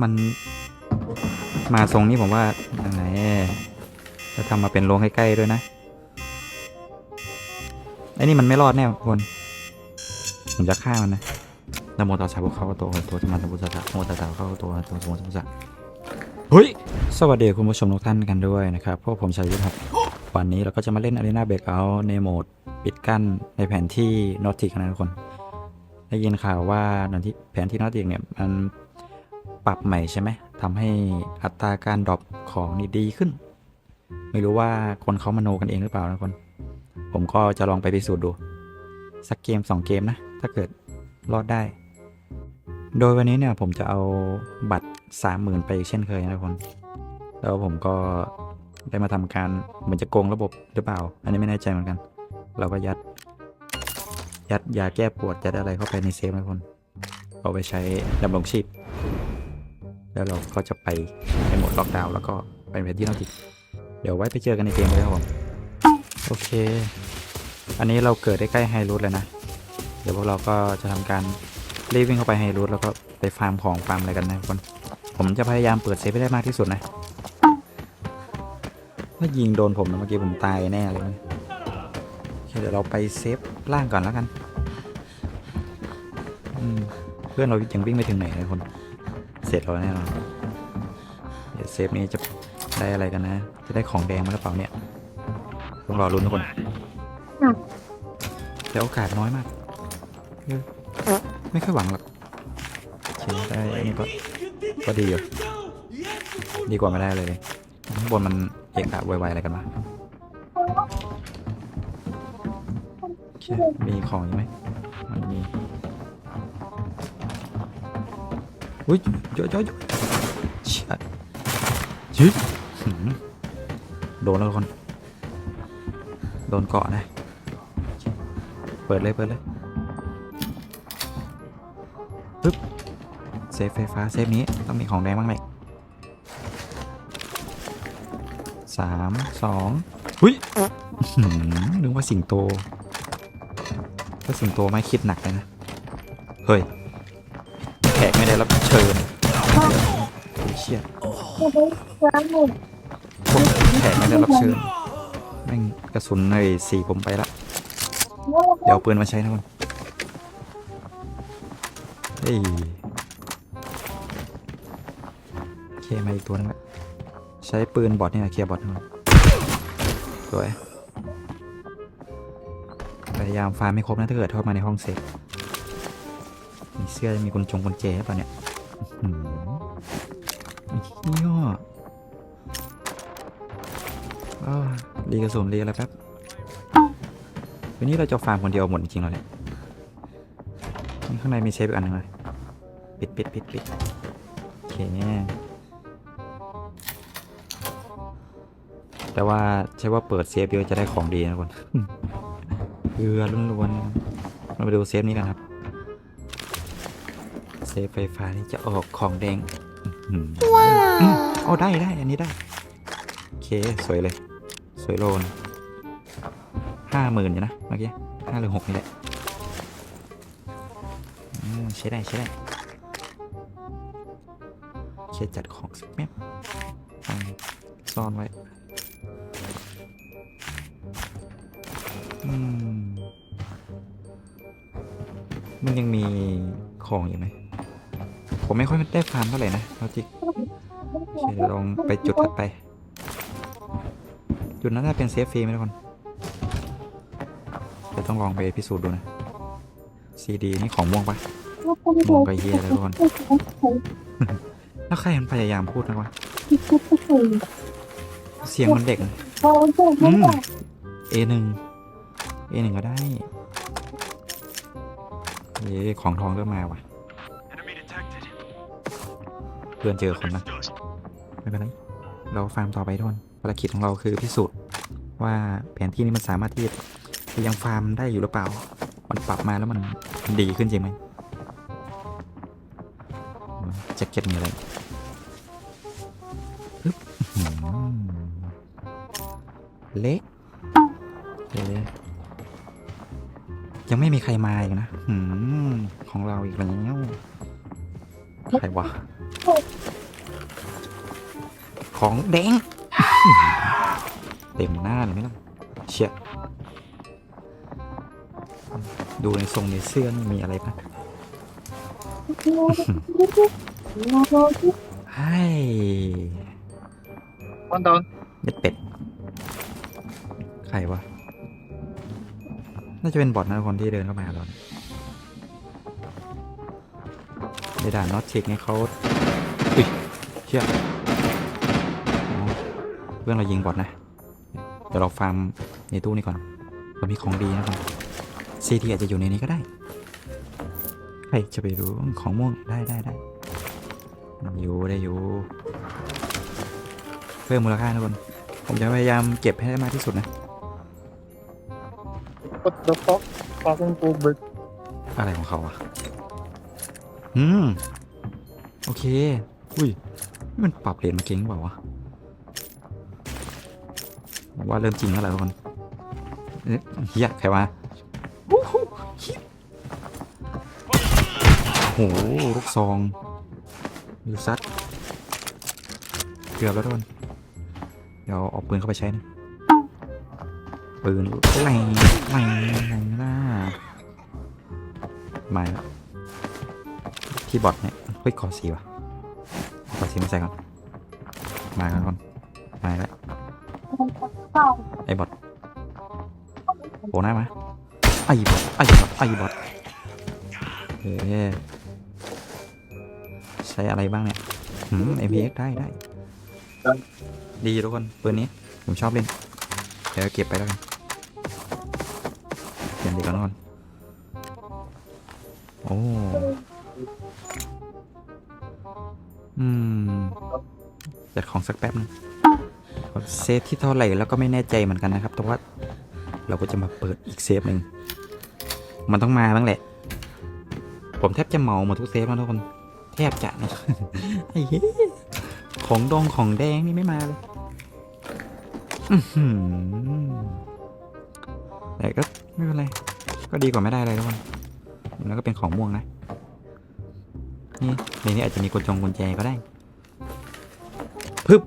มันมาทรงนี้ผมว่าไหนจะทำมาเป็นโรงใกล้ๆด้วยนะไอ้นี่มันไม่รอดแน่ทุกคน ผมจะฆ่ามันนะนโมตัสสะภะคะวะโตอะระหะโตสัมาสัมพุทธะโมตัสสะภะคะวะโตอะระหะโตสัมาสัมพุทธะเฮ้ย สวัสดีคุณผู้ชมทุกท่านกันด้วยนะครับ พวกผมชายยุทธครับ วันนี้เราก็จะมาเล่น Arena Breakout ในโหมดปิดกั้นในแผนที่นอติกนะทุกคน ได้ยินข่าวว่าในที่แผนที่นอติกเนี่ยมัน ปรับใหม่ใช่ไหมทำให้อัตราการดรอปของนี่ดีขึ้น ไม่รู้ว่าคนเขามาโนกันเองหรือเปล่านะคน ผมก็จะลองไปพิสูจน์ดู สักเกม 2 เกมนะ ถ้าเกิดรอดได้ โดยวันนี้เนี่ยผมจะเอาบัตร 30,000 ไปอีกเช่นเคยนะทุกคน แล้วผมก็ได้มาทำการเหมือนจะโกงระบบหรือเปล่า อันนี้ไม่แน่ใจเหมือนกัน เราก็ยัด ยัดยาแก้ปวดยัดอะไรเข้าไปในเซฟนะคนเอาไปใช้ดำรงชีพ แล้วเราก็จะไปในโหมดล็อกดาวน์แล้วก็ไปเป็นที่นอกจิกเดี๋ยวไว้ไปเจอกันในเกมเลยครับผม โอเค อันนี้เราเกิดได้ใกล้ไฮรูทเลยนะ เดี๋ยวพวกเราก็จะทำการรีบวิ่งเข้าไปไฮรูทแล้วก็ไปฟาร์มของฟาร์มอะไรกันนะทุกคน ผมจะพยายามเปิดเซฟให้ได้มากที่สุดนะถ้ายิงโดนผมนะเมื่อกี้ผมตายแน่เลยนะเดี๋ยวเราไปเซฟล่างก่อนแล้วกัน เพื่อนเรายังวิ่งไม่ถึงไหนเลยคน เสร็จแล้วแน่นอนเดี๋ยวเซฟนี้จะได้อะไรกันนะ จะได้ของแดงมาหรือเปล่าเนี่ยต้องรอรุ้นทุกคนแต่โอกาสน้อยมาก ไม่ค่อยหวังหรอกโอเคได้อันนี้ก็ก็ดีอยู่ ดีกว่าไม่ได้เลยข้างบนมันเอกอะไวๆอะไรกันมาโอเคมีของอยู่ไหมมันมี อุ้ยเยอะเยอะเยอะเชี่ยจิ๊บหืมโดนแล้วคน โดนเกาะนะ เปิดเลยเปิดเลยปึ๊บเซฟไฟฟ้าเซฟนี้ต้องมีของแดงบ้างเลยสามสองหุยอื้อหือนึกว่าสิงโต ถ้าสิงโตไม่คิดหนักเลยนะ เฮ้ย ไม่ได้รับเชิญเชี่ยพวกแขกไม่ได้รับเชิญแม่งกระสุนในสี่ผมไปละ เดี๋ยวปืนมาใช้นะคุณเฮ้ยเคมาอีกตัวนึงละใช้ปืนบอทนี่นะเคลียบอทนะสวยพยายามฟาร์มไม่ครบนะถ้าเกิดเข้ามาในห้องเซฟ มีเสื้อมีกุญจงกุญแจหรือเปล่ะเนี่ยอื้หือเฮียอ้าวรีกระสุนรีอะไรแป๊บ วันนี้เราจะฟาร์มคนเดียวหมดจริงๆเหรอเนี่ยข้างในมีเซฟอีกอันหนึงเลย ปิดปิดปิดปิดโอเคแต่ว่าใช่ว่าเปิดเซฟเดียวจะได้ของดีนะคนเกลือล้วนๆ เราไปดูเซฟนี้กันครับ เซฟไฟฟ้านี่จะออกของแดงว้าวเอาได้ได้อันนี้ได้ โอเค สวยเลย สวยโลนห้าหมื่นอยู่นะเมื่อกี้ห้าหรือหกนี่แหละอืมใช้ได้ใช้ได้เคจัดของสักแป๊บเอาซ่อนไว้อืมมันยังมีของอยู่ไหม ผมไม่ค่อยได้ฟาร์มเท่าไหร่นะเราจิกโอเคเดี๋ยวลองไปจุดถัดไป จุดนั้นน่าเป็นเซฟฟรีไหมทุกคนเดี๋ยวต้องลองไปพิสูจน์ดูนะซีดีนี่ของม่วงปะม่วงกับเฮียเลยทุกคนแล้วใครมันพยายามพูดนะวะเสียงมันเด็กนะอืม A หนึ่ง A หนึ่งก็ได้เย้ของทองเริ่มมาว่ะ Enemy detected. เพื่อนเจอคนนะไม่เป็นไรเราฟาร์มต่อไปทุกคนภารกิจของเราคือพิสูจน์ว่าแผนที่นี้มันสามารถที่จะยังฟาร์มได้อยู่หรือเปล่า มันปรับมาแล้วมันดีขึ้นจริงไหมแจ็คเก็ตมีอะไรเละเลยังไม่มีใครมาอีกนะ ของเราอีกแล้ว ใครวะ ของแดง เต็มหน้าเลยไหมล่ะเชี่ยดูในทรงในเสื้อนี่มีอะไรปะให้วันโดนเด็ดเป็ด ใครวะ น่าจะเป็นบอทนะคนที่เดินเข้ามาหาเราเนี่ยในด่านน็อตเช็คไงเขาอุ้ยเชี่ยอ๋อ เพื่อนเรายิงบอทนะ เดี๋ยวเราฟาร์มในตู้นี้ก่อนเรามีของดีนะครับซีทีอาจจะอยู่ในนี้ก็ได้ใครจะไปรู้ของม่วงได้ได้ได้อยู่ได้อยู่ เพิ่มมูลค่านะคนผมจะพยายามเก็บให้ได้มากที่สุดนะกด the fuck fucking go back อะไรของเขาอะอืม โอเค อุ้ยนี่มันปรับเลนมาเก่งเปล่าวะ ผมว่าเริ่มจริงแล้วแหละทุกคนเฮียใครวะโอ้โหลูกซองยูซัดเกือบแล้วทุกคนเดี๋ยวเอาปืนเข้าไปใช้นะปืนแรงแรงแรงล่ะมาแล้วที่บอทเนี่ยเฮ้ยขอสีวะขอสีมาใส่ก่อนมากันก่อนมาแล้ว ไอ้บอทโผล่หน้ามาไอ้บอทไอ้บอทไอ้บอทเอ๊ะใช้อะไรบ้างเนี่ยหืม APX ได้ได้ ดีทุกคนปืนนี้ ผมชอบเล่น เดี๋ยวเก็บไปแล้วกันเปลี่ยนดีก่อนทุกคนโอ้อืมจัดของสักแป๊บนึง เซฟที่เท่าไหร่แล้วก็ไม่แน่ใจเหมือนกันนะครับ แต่ว่าเราก็จะมาเปิดอีกเซฟหนึ่งมันต้องมาบ้างแหละ ผมแทบจะเมาหมดทุกเซฟแล้วทุกคน แทบจะนะไอ้เหี้ยของดองของแดงนี่ไม่มาเลยแต่ก็ไม่เป็นไร ก็ดีกว่าไม่ได้อะไรทุกคน แล้วก็เป็นของม่วงนะ นี่ในนี้อาจจะมีกุญจงกุญแจก็ได้ พึบ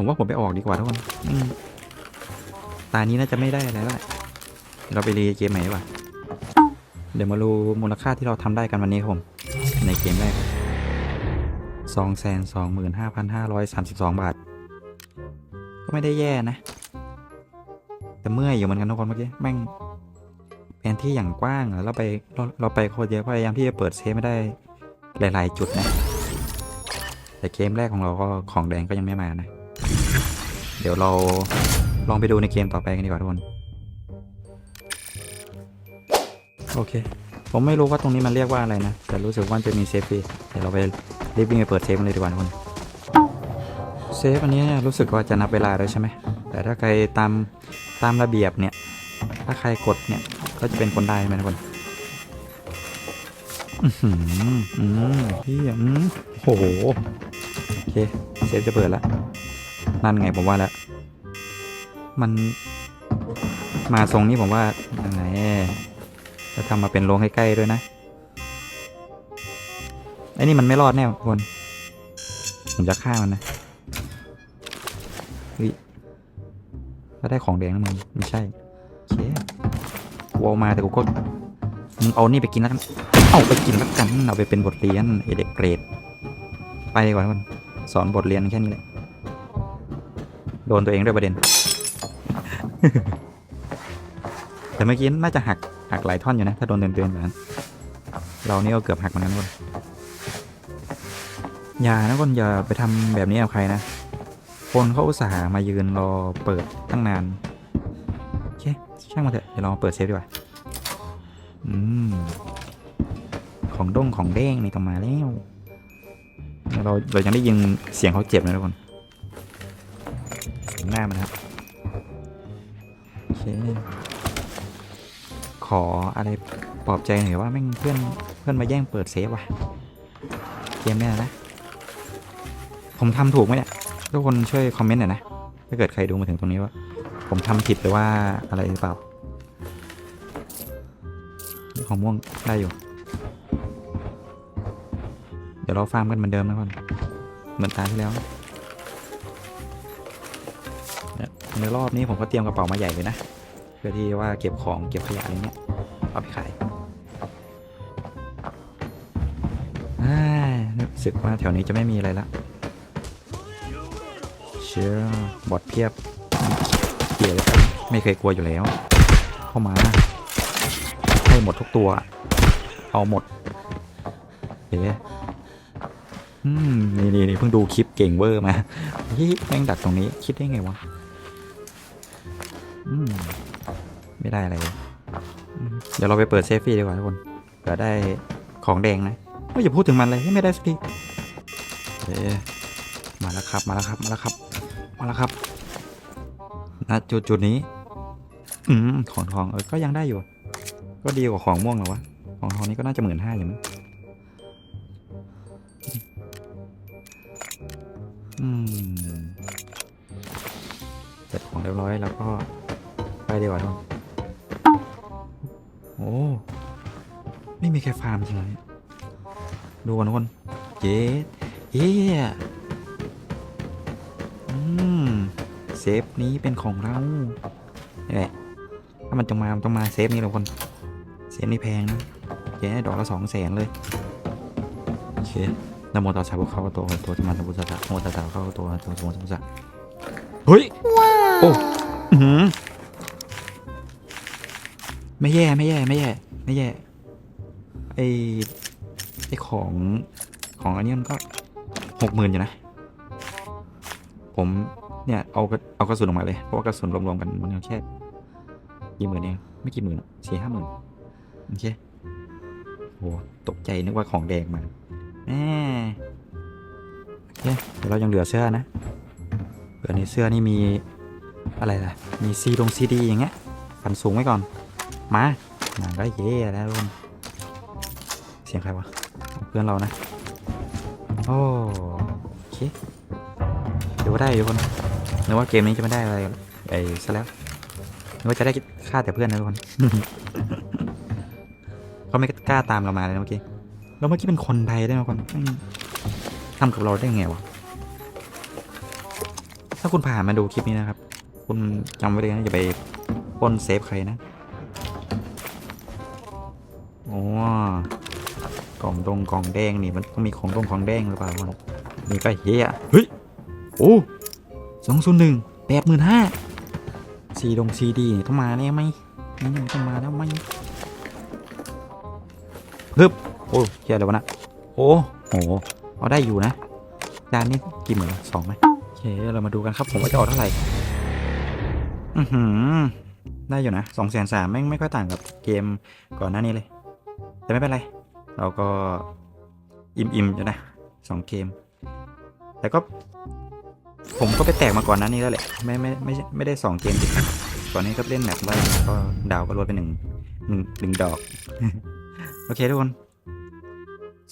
ผมว่าผมไปออกดีกว่าทุกคนอืมตานี้น่าจะไม่ได้อะไรแล้วแหละเราไปรีเกมใหม่ดีกว่าเดี๋ยวมาดูมูลค่าที่เราทำได้กันวันนี้ครับผม ในเกมแรกสองแสนสองหมื่นห้าพันห้าร้อยสามสิบสองบาท ก็ไม่ได้แย่นะ แต่เมื่อยอยู่เหมือนกันทุกคนเมื่อกี้ แม่งแผนที่อย่างกว้างอะเราไปเราเราไปโคตรเยอะพยายามที่จะเปิดเซฟไม่ได้หลาย ๆ จุดนะ แต่เกมแรกของเราก็ของแดงก็ยังไม่มานะ เดี๋ยวเราลองไปดูในเกมต่อไปกันดีกว่าทุกคนโอเค ผมไม่รู้ว่าตรงนี้มันเรียกว่าอะไรนะ แต่รู้สึกว่าจะมีเซฟฟรีเดี๋ยวเราไปรีบวิ่งไปเปิดเซฟกันเลยดีกว่าทุกคนเซฟอันนี้รู้สึกว่าจะนับเวลาด้วยใช่ไหม แต่ถ้าใครตามตามระเบียบเนี่ย ถ้าใครกดเนี่ยก็จะเป็นคนได้ใช่ไหมทุกคนอือหืออืมพี่อืมโหโอเคเซฟจะเปิดแล้ว นั่นไงผมว่าแล้วมันมาทรงนี้ผมว่ายังไงจะทำมาเป็นโรงใใกล้ๆด้วยนะไอ้นี่มันไม่รอดแน่คน ผมจะฆ่ามันนะถ้าได้ของแดงนะมึงไม่ใช่โอเคกูเอามาแต่กูก็มึงเอานี่ไปกินแล้วกันเอาไปกินแล้วกันเอาไปเป็นบทเรียนไอเด็กเกรด ไปดีกว่าทุกคนสอนบทเรียนแค่นี้แหละ โดนตัวเองด้วยประเด็น แต่เมื่อกี้น่าจะหักหักหลายท่อนอยู่นะ ถ้าโดนเตือนๆแบบนั้น เรานี่ก็เกือบหักเหมือนกันทุกคนอย่านะคนอย่าไปทำแบบนี้กับใครนะ คนเขาอุตส่าห์มายืนรอเปิดตั้งนานโอเคช่างมาเถอะเดี๋ยวเราเปิดเซฟดีกว่า อืม ของด้งของเด้งนี่ต้องมาแล้วเราเรายังได้ยินเสียงเขาเจ็บเลยทุกคน เสียงหน้ามันครับโอเคขออะไรปลอบใจหน่อยว่าแม่งเพื่อนเพื่อนมาแย่งเปิดเซฟว่ะเกมเนี่ยนะ ผมทำถูกไหมเนี่ยทุกคนช่วยคอมเมนต์หน่อยนะถ้าเกิดใครดูมาถึงตรงนี้ว่า ผมทำผิดหรือว่าอะไรหรือเปล่าของม่วงได้อยู่ เดี๋ยวเราฟาร์มกันเหมือนเดิมนะคนเหมือนตาที่แล้ว ในรอบนี้ผมก็เตรียมกระเป๋ามาใหญ่เลยนะ เพื่อที่ว่าเก็บของเก็บขยะอะไรเงี้ยเอาไปขายรู้สึกว่าแถวนี้จะไม่มีอะไรละ เชื่อบอดเพียบเกลียดเลยไม่เคยกลัวอยู่แล้ว เข้ามา ให้หมดทุกตัว เอาหมดเฮ้อืมนี่นี่นี่เพิ่งดูคลิปเก่งเวอร์มาเฮ้ยแม่งดักตรงนี้ คิดได้ไงวะ ไม่ได้อะไรเลยเดี๋ยวเราไปเปิดเซฟฟี่ดีกว่าทุกคนเผื่อได้ของแดงนะเฮ้อย่าพูดถึงมันเลยไม่ได้สักทีเอ๊มาแล้วครับมาแล้วครับมาแล้วครับ มาแล้วครับณจุดจุดนี้ อืมของทองเออก็ยังได้อยู่ ก็ดีกว่าของม่วงหรอวะของทองนี้ก็น่าจะหมื่นห้าอยู่มั้งอืมเสร็จของเรียบร้อยแล้วก็ ไปดีกว่าทุกคนโอ้ ไม่มีใครฟาร์มใช่ไหมดูกันทุกคนเย้เย้อืม เซฟนี้เป็นของเรานี่แหละ ถ้ามันจะมามันต้องมาเซฟนี่ทุกคน เซฟนี่แพงนะแกดอกละสองแสนเลย โอเคนะโมตัสสะภะคะวะโตอะระหะโตสัมมาสัมพุทธัสสะนะโมตัสสะภะคะวะโตอะระหะโตสัมมาสัมพุทธัสสะเฮ้ยโอ้อื้อหือ ไม่แย่ไม่แย่ไม่แย่ ไม่แย่ไอไอของของอันนี้มันก็หกหมื่นอยู่นะ ผมเนี่ยเอาเอากระสุนออกมาเลย เพราะว่ากระสุนรวมๆกันมันแค่กี่หมื่นเองไม่กี่หมื่นสี่ห้าหมื่นโอเคโหตกใจนึกว่าของแดงมาแหมโอเคเดี๋ยวเรายังเหลือเสื้อนะเหลือในเสื้อนี่มีอะไรล่ะ มีซีดงซีดีอย่างเงี้ยฟันสูงไว้ก่อน มามาก็เย่แล้วทุกคนเสียงใครวะ เพื่อนเรานะ โอ้เคเดี๋ยวว่าได้ทุกคนนึกว่าเกมนี้จะไม่ได้อะไรไอ้ซะแล้วนึกว่าจะได้ฆ่าแต่เพื่อนนะทุกคนเขาไม่กล้าตามเรามาเลยเมื่อกี้แล้วเมื่อกี้เป็นคนไทยได้วยนะทุกคนทำกับเราได้ไงวะ ถ้าคุณผ่านมาดูคลิปนี้นะครับ คุณจำไว้เลยนะอย่าไปปล้นเซฟใครนะ โอ้กล่องดงกล่องแดงนี่มันต้องมีของดงของแดงหรือเปล่าวะนี่ก็เฮียเฮ้ยโอ้สองศูนย์หนึ่งแปดหมื่นห้าซีดงซีดีนี่ต้องมาแน่ไหมนี่ต้องมาแล้วไหมฮึบโอ้เฮียอะไรวะนะโอ้โหเอาได้อยู่นะด้านนี้กี่หมื่นวะสองไหมโอเคเรามาดูกันครับผมว่าจะออกเท่าไหร่อือหือได้อยู่นะสองแสนสามไม่งไม่ค่อยต่างกับเกมก่อนหน้านี้เลย แต่ไม่เป็นไร เราก็อิ่มๆอยู่นะสองเกม แต่ก็ ผมก็ไปแตกมาก่อนหน้านี้แล้วแหละ ไม่ไม่ไม่ไม่ได้สองเกมติดก่อนนี้ก็เล่นแบบว่าก็ดาวก็ลดไปหนึ่งหนึ่งหนึ่งดอก โอเคทุกคน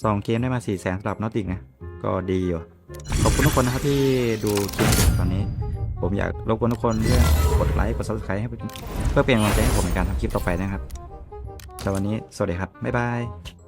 สองเกมได้มาสี่แสนสำหรับนอติกนะ ก็ดีอยู่ ขอบคุณทุกคนนะครับที่ดูคลิปตอนนี้ ผมอยากรบกวนทุกคนเรื่องกดไลค์กด subscribe ให้เพื่อเป็นกำลังใจให้ผมในการทำคลิปต่อไปนะครับ แต่วันนี้สวัสดีครับ บ๊ายบาย